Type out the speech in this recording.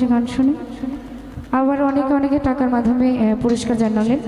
কয়েকটি গান শুনি। আবার অনেকে অনেকে টাকার মাধ্যমে পুরস্কার জানালেন।